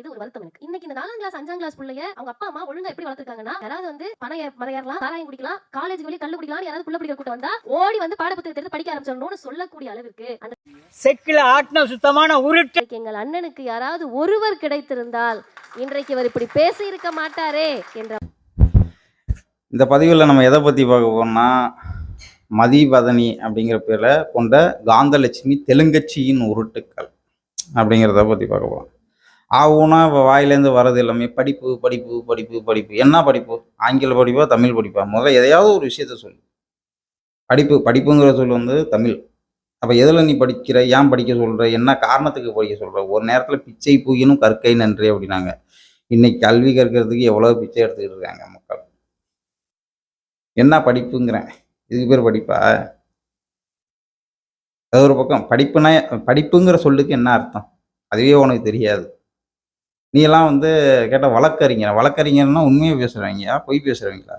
மீது ஒரு வருத்தம் இருக்கு இன்னைக்கு இந்த நாலாம் கிளாஸ் அஞ்சாம் கிளாஸ் பிள்ளைய அவங்க அப்பா அம்மா ஒழுங்கா எப்படி வளர்த்துருக்காங்கன்னா யாராவது வந்து பணம் ஏறலாம் சாராயம் குடிக்கலாம் காலேஜ் வெளியே கல்லு குடிக்கலாம் யாராவது புள்ள பிடிக்கிற கூட்டம் வந்தா ஓடி வந்து பாடப்புத்தகத்தை எடுத்து படிக்க ஆரம்பிச்சிடணும்னு சொல்லக்கூடிய அளவிற்கு அந்த செக்கில் ஆட்டின சுத்தமான உருட்டு. எங்கள் அண்ணனுக்கு யாராவது ஒருவர் கிடைத்திருந்தால் இன்றைக்கு இவர் இப்படி பேசி இருக்க மாட்டாரே என்ற இந்த பதிவில் நம்ம எதை பற்றி பார்க்க போறோம்னா மதிவதனி அப்படிங்கிற பேரில் கொண்ட காந்தலட்சுமி தெலுங்கச்சியின் உருட்டுக்கள் அப்படிங்கிறத பற்றி பார்க்க போகிறோம் ஆகும்னா இப்போ வாயிலேருந்து வர்றது எல்லாமே படிப்பு படிப்பு படிப்பு படிப்பு. என்ன படிப்பு? ஆங்கில படிப்பா தமிழ் படிப்பா? முதல்ல எதையாவது ஒரு விஷயத்த சொல்லு. படிப்பு படிப்புங்கிற சொல் வந்து தமிழ். அப்போ எதில் நீ படிக்கிற? ஏன் படிக்க சொல்கிற என்ன காரணத்துக்கு படிக்க சொல்கிற ஒரு நேரத்தில் பிச்சை பூயினும் கற்கை நன்றி அப்படின்னாங்க. இன்னைக்கு கல்வி கற்கிறதுக்கு எவ்வளோ பிச்சை எடுத்துக்கிட்டு இருக்காங்க மக்கள். என்ன படிப்புங்கிறேன். இதுக்கு பேர் படிப்பா? அது ஒரு பக்கம். படிப்புனா படிப்புங்கிற சொல்லுக்கு என்ன அர்த்தம்? அதுவே உனக்கு தெரியாது. நீ எல்லாம் வந்து கேட்டால் வழக்கறிஞர்? வழக்கறிஞர்னா உண்மையை பேசுகிறவங்க பொய் பேசுகிறவங்களா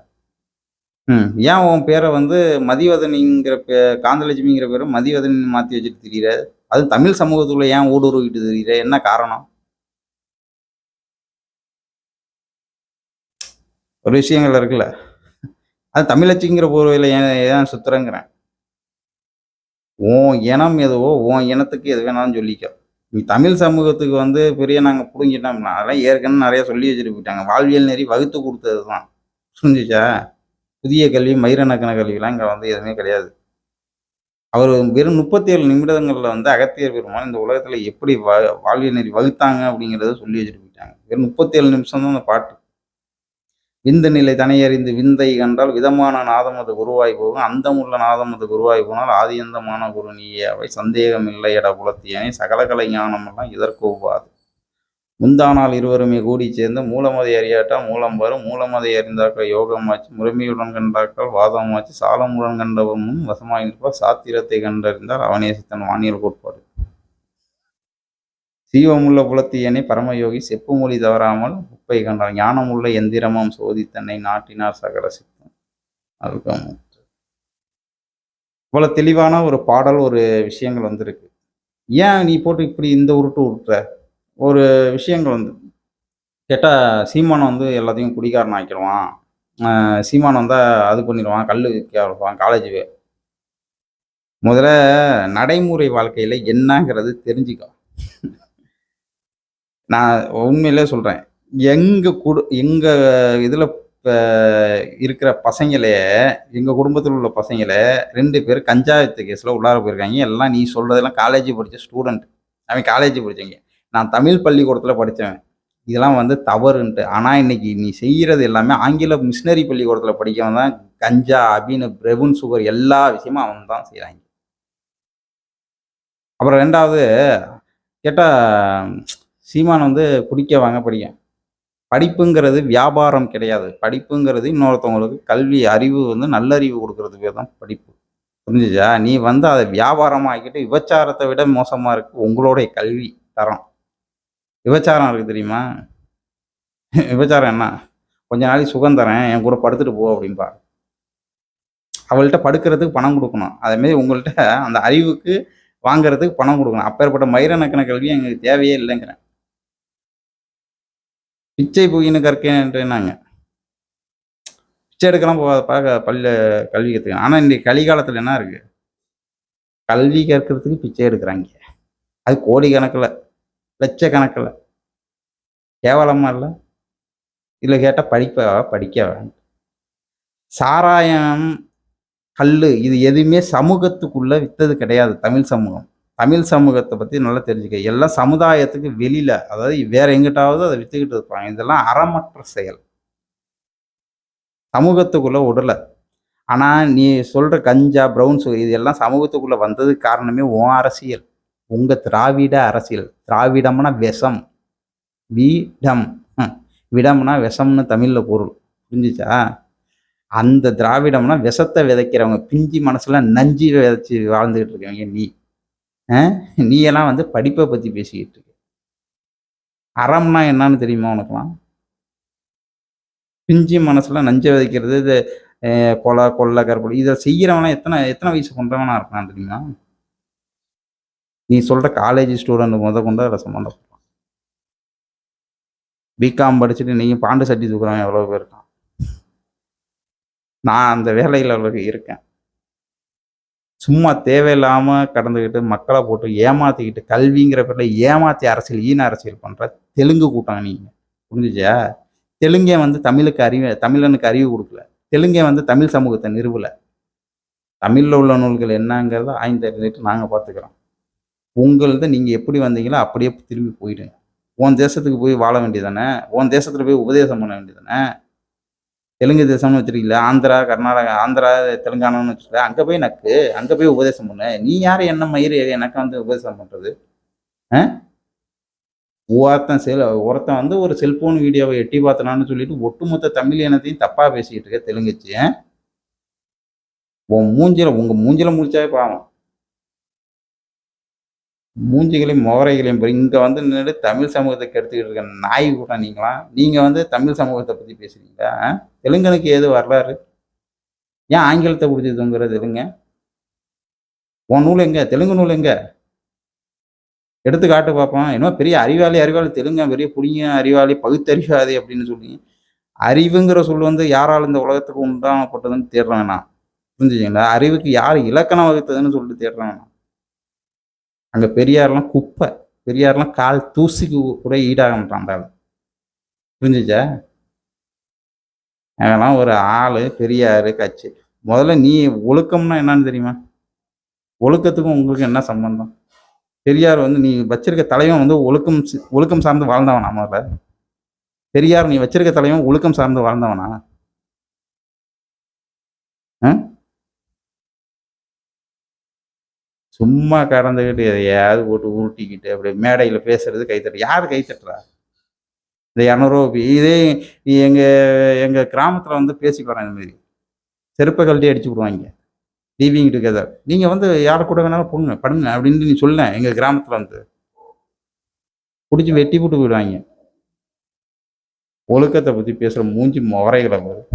ம். ஏன் உன் பேரை வந்து மதிவதனிங்கிற பே காந்தலட்சுமிங்கிற பேரை மதிவதனி மாற்றி வச்சுட்டு தெரியுற? அதுவும் தமிழ் சமூகத்துக்குள்ள ஏன் ஊடுருவிட்டு தெரியுற? என்ன காரணம்? ஒரு விஷயங்கள் இருக்குல்ல. அது தமிழச்சிங்கிற போர்வையில் ஏன் ஏன் சுத்துறேங்கிறேன்? உன் இனம் எதுவோ உன் இனத்துக்கு எது வேணாலும் சொல்லிக்க. தமிழ் சமூகத்துக்கு வந்து பெரிய நாங்கள் பிடுங்கிட்டோம்னா அதெல்லாம் ஏற்கனவே நிறைய சொல்லி வச்சுட்டு போயிட்டாங்க. வாழ்வியல் நெறி வகுத்து கொடுத்தது தான் புரிஞ்சுச்சா? புதிய கல்வி மயிரணக்கண கல்விலாம் இங்கே வந்து எதுவுமே கிடையாது. அவர் வெறும் முப்பத்தி ஏழு நிமிடங்களில் வந்து அகத்தியர் பெருமான் இந்த உலகத்தில் எப்படி வா வாழ்வியல் நெறி வகுத்தாங்க அப்படிங்கிறத சொல்லி வச்சுட்டு போயிட்டாங்க. வெறும் முப்பத்தி ஏழு நிமிஷம் தான் அந்த பாட்டு. விந்து நிலை தனையறிந்து விந்தை கண்டால் விதமான நாதம் அது குருவாய் போகும். அந்தமுள்ள நாதம் அது குருவாய் போனால் ஆதியந்தமான குரு நீயாவை சந்தேகம் இல்லை எட குலத்தியனை சகலகலை ஞானமெல்லாம் இதற்கு ஒவ்வாது. முந்தானால் இருவருமே கூடி சேர்ந்து மூலமதை அறியாட்டா மூலம் வரும். மூலமதை அறிந்தாக்கள் யோகமாச்சு முறைமையுடன் கண்டாக்கள் வாதமாச்சு சாலமுடன் கண்டவனும் வசமாய் நிற்பார். சாத்திரத்தை கண்டறிந்தால் அவனே சித்தன் வானியல் கோட்பாடு. சீவமுள்ள புலத்தியனை பரமயோகி செப்பு மொழி தவறாமல் உப்பை கண்டான். ஞானமுள்ள எந்திரமாம் சோதித்தன்னை நாட்டினார் சகல சித்தம். அதுக்கும் இவ்வளோ தெளிவான ஒரு பாடல் ஒரு விஷயங்கள் வந்திருக்கு. ஏன் நீ போட்டு இப்படி இந்த உருட்டு உருட்டுற? ஒரு விஷயங்கள் வந்து கேட்டால் சீமானம் வந்து எல்லாத்தையும் குடிகாரன் ஆக்கிடுவான். சீமானம் வந்தால் அது பண்ணிடுவான் கல் காலேஜ் முதல்ல நடைமுறை வாழ்க்கையில் என்னங்கிறது தெரிஞ்சுக்கோ. நான் உண்மையிலே சொல்கிறேன் எங்கள் குடு எங்கள் இதில் இருக்கிற பசங்களே எங்கள் குடும்பத்தில் உள்ள பசங்களே ரெண்டு பேர் கஞ்சாயத்து கேஸில் உள்ளார போயிருக்காங்க. எல்லாம் நீ சொல்கிறதெல்லாம் காலேஜ் படித்த ஸ்டூடெண்ட் அவன் காலேஜ் படித்தவங்க நான் தமிழ் பள்ளிக்கூடத்தில் படித்தவன் இதெல்லாம் வந்து தவறுன்ட்டு. ஆனால் இன்னைக்கு நீ செய்கிறது எல்லாமே ஆங்கில மிஷினரி பள்ளிக்கூடத்தில் படிக்கவன் தான். கஞ்சா அபின் பிரவுன் சுகர் எல்லா விஷயமும் அவன் தான் செய்கிறாங்க அப்புறம் ரெண்டாவது கேட்டால் சீமான் வந்து குடிக்க வாங்க படிக்க படிப்புங்கிறது வியாபாரம் கிடையாது. படிப்புங்கிறது இன்னொருத்தவங்களுக்கு கல்வி அறிவு வந்து நல்லறிவு கொடுக்கறது பேர் தான் படிப்பு. புரிஞ்சுச்சா? நீ வந்து அதை வியாபாரமாக ஆக்கிட்டு விபச்சாரத்தை விட மோசமாக இருக்கு உங்களுடைய கல்வி தரம். விபச்சாரம் இருக்கு தெரியுமா? விபச்சாரம் என்ன? கொஞ்ச நாளைக்கு சுகம் தரேன் என் கூட படுத்துட்டு போ அப்படின்பா. அவள்கிட்ட படுக்கிறதுக்கு பணம் கொடுக்கணும். அதேமாரி உங்கள்கிட்ட அந்த அறிவுக்கு வாங்குறதுக்கு பணம் கொடுக்கணும். அப்பேற்பட்ட மயிரநக்கன கல்வி எங்களுக்கு தேவையே இல்லைங்கிறேன். பிச்சை புகின்னு கற்கேன்றாங்க பிச்சை எடுக்கலாம் போகாத பார்க்க பள்ளி கல்வி கற்றுக்கணும் ஆனால் இன்றைக்கு கலிகாலத்தில் என்ன இருக்கு? கல்வி கற்கிறதுக்கு பிச்சை எடுக்கிறாங்க. அது கோடிக்கணக்கில் லட்சக்கணக்கில். கேவலமா இல்லை? இதில் கேட்டால் படிப்பவா? படிக்க வேண்டாம். சாராயம் கல் இது எதுவுமே சமூகத்துக்குள்ள வித்தது கிடையாது. தமிழ் சமூகம். தமிழ் சமூகத்தை பற்றி நல்லா தெரிஞ்சுக்க. எல்லாம் சமுதாயத்துக்கு வெளியில் அதாவது வேற எங்கிட்டாவது அதை விற்றுக்கிட்டு இருப்பாங்க. இதெல்லாம் அறமற்ற செயல். சமூகத்துக்குள்ளே உடலை. ஆனால் நீ சொல்கிற கஞ்சா ப்ரௌன் சுகர் இது எல்லாம் சமூகத்துக்குள்ளே வந்ததுக்கு காரணமே உன் அரசியல். உங்கள் திராவிட அரசியல். திராவிடம்னா விஷம். வீடம். விடம்னா விஷம்னு தமிழில் பொருள். புரிஞ்சிச்சா? அந்த திராவிடம்னா விஷத்தை விதைக்கிறவங்க. பிஞ்சி மனசில் நஞ்சு விதைச்சி வாழ்ந்துக்கிட்டு இருக்கவங்க நீ. நீ எல்லாம் வந்து படிப்பை பற்றி பேசிக்கிட்டு இருக்க. அறம்னா என்னன்னு தெரியுமா உனக்குலாம் பிஞ்சி மனசில் நஞ்சை விதைக்கிறது இது கொலை கொள்ளை கற்பழி இதை செய்கிறவனா எத்தனை எத்தனை வயசு கொண்டவனா இருக்கான் தெரியுமா? நீ சொல்கிற காலேஜ் ஸ்டூடெண்ட் முத கொண்டு அதில் சம்மந்தப்படும் பிகாம் படிச்சுட்டு நீங்கள் பாண்டு சட்டி தூக்குறவன் எவ்வளோ பேர் இருக்கான்? நான் அந்த வேலையில் அவ்வளோ இருக்கேன். சும்மா தேவையில்லாமல் கடந்துக்கிட்டு மக்களை போட்டு ஏமாற்றிக்கிட்டு கல்விங்கிற பேரில் ஏமாற்றி அரசியல் ஈன அரசியல் பண்ணுற தெலுங்கு கூட்டம் நீங்கள் புரிஞ்சுச்சா? தெலுங்கே வந்து தமிழுக்கு அறிவு தமிழனுக்கு அறிவு கொடுக்கல. தெலுங்கே வந்து தமிழ் சமூகத்தை நிறுவலை. தமிழில் உள்ள நூல்கள் என்னங்கிறத ஆய்ந்து அறிஞ்சிட்டு நாங்கள் பார்த்துக்குறோம் உங்களது நீங்கள் எப்படி வந்தீங்களோ அப்படியே திரும்பி போயிடுங்க. உன் தேசத்துக்கு போய் வாழ வேண்டியதானே உன் தேசத்தில் போய் உபதேசம் பண்ண வேண்டியதானே தெலுங்கு தேசம்னு வச்சிருக்கீங்களா ஆந்திரா கர்நாடகா ஆந்திரா தெலுங்கானான்னு வச்சுருக்க அங்கே போய் நக்கு அங்கே போய் உபதேசம் பண்ணு. நீ யார் என்ன மயிறு எனக்கு வந்து உபதேசம் பண்ணுறது ஆ? ஒருத்தன் செல் ஒருத்தன் வந்து ஒரு செல்போன் வீடியோவை எட்டி பார்த்தனான்னு சொல்லிட்டு ஒட்டுமொத்த தமிழ் இனத்தையும் தப்பாக பேசிக்கிட்டு இருக்க தெலுங்குச்சு உன் மூஞ்சில உங்கள் மூஞ்சில முடிச்சாவே பாவம். மூஞ்சிகளையும் மோரைகளையும் இங்கே வந்து நின்று தமிழ் சமூகத்தை கெடுத்துக்கிட்டு இருக்க நாய் கூட்டம் நீங்களாம் நீங்கள் வந்து தமிழ் சமூகத்தை பற்றி பேசுகிறீங்களா தெலுங்கனுக்கு ஏது வரலாறு? ஏன் ஆங்கிலத்தை பிடிச்சி தொங்குற தெலுங்க உன் நூல் எங்க? தெலுங்கு நூல் எங்க? எடுத்து காட்டு பார்ப்போம் இன்னும் பெரிய அறிவாளி அறிவாளி தெலுங்க பெரிய புடிங்க அறிவாளி பகுத்தறிவாதி அப்படின்னு சொல்லி. அறிவுங்கிற சொல் வந்து யாரால் இந்த உலகத்துக்கு உண்டானப்பட்டதுன்னு தேடுறேன் வேணாம் புரிஞ்சுச்சிங்களா அறிவுக்கு யார் இலக்கணம் வகுத்ததுன்னு சொல்லிட்டு தேடுறேன் வேணாம் அங்கே பெரியார்லாம் குப்பை பெரியார்லாம் கால் தூசிக்கு கூட ஈடாக மாட்டான் புரிஞ்சுச்சா? அதெல்லாம் ஒரு ஆள் பெரியார் கட்சி. முதல்ல நீ ஒழுக்கம்னா என்னன்னு தெரியுமா? ஒழுக்கத்துக்கும் உங்களுக்கு என்ன சம்பந்தம்? பெரியார் வந்து நீ வச்சிருக்க தலைவன் வந்து ஒழுக்கம் ஒழுக்கம் சார்ந்து வாழ்ந்தவனா முதல்ல? பெரியார் நீ வச்சிருக்க தலைவன் ஒழுக்கம் சார்ந்து வாழ்ந்தவனா? ஆ? சும்மா கறந்துக்கிட்டு எதையாவது போட்டு உருட்டிக்கிட்டு அப்படியே மேடையில் பேசுறது கைத்தட்டு. யார் கைத்தட்டுறா? இந்த இரநூறுவா இதே எங்கள் எங்கள் கிராமத்தில் வந்து பேசிக்கிறோம் இந்த மாதிரி. செருப்பை கழட்டி அடிச்சு விடுவாங்க. லீவிங் டுகெதர் நீங்கள் வந்து யாரை கூட வேணாலும் பொண்ணு பண்ணுங்க அப்படின்னு நீ சொல்ல. எங்கள் கிராமத்தில் வந்து. பிடிச்சி வெட்டி போட்டு போயிடுவாங்க. ஒழுக்கத்தை பற்றி பேசுகிற மூஞ்சி முறைகளை வரும்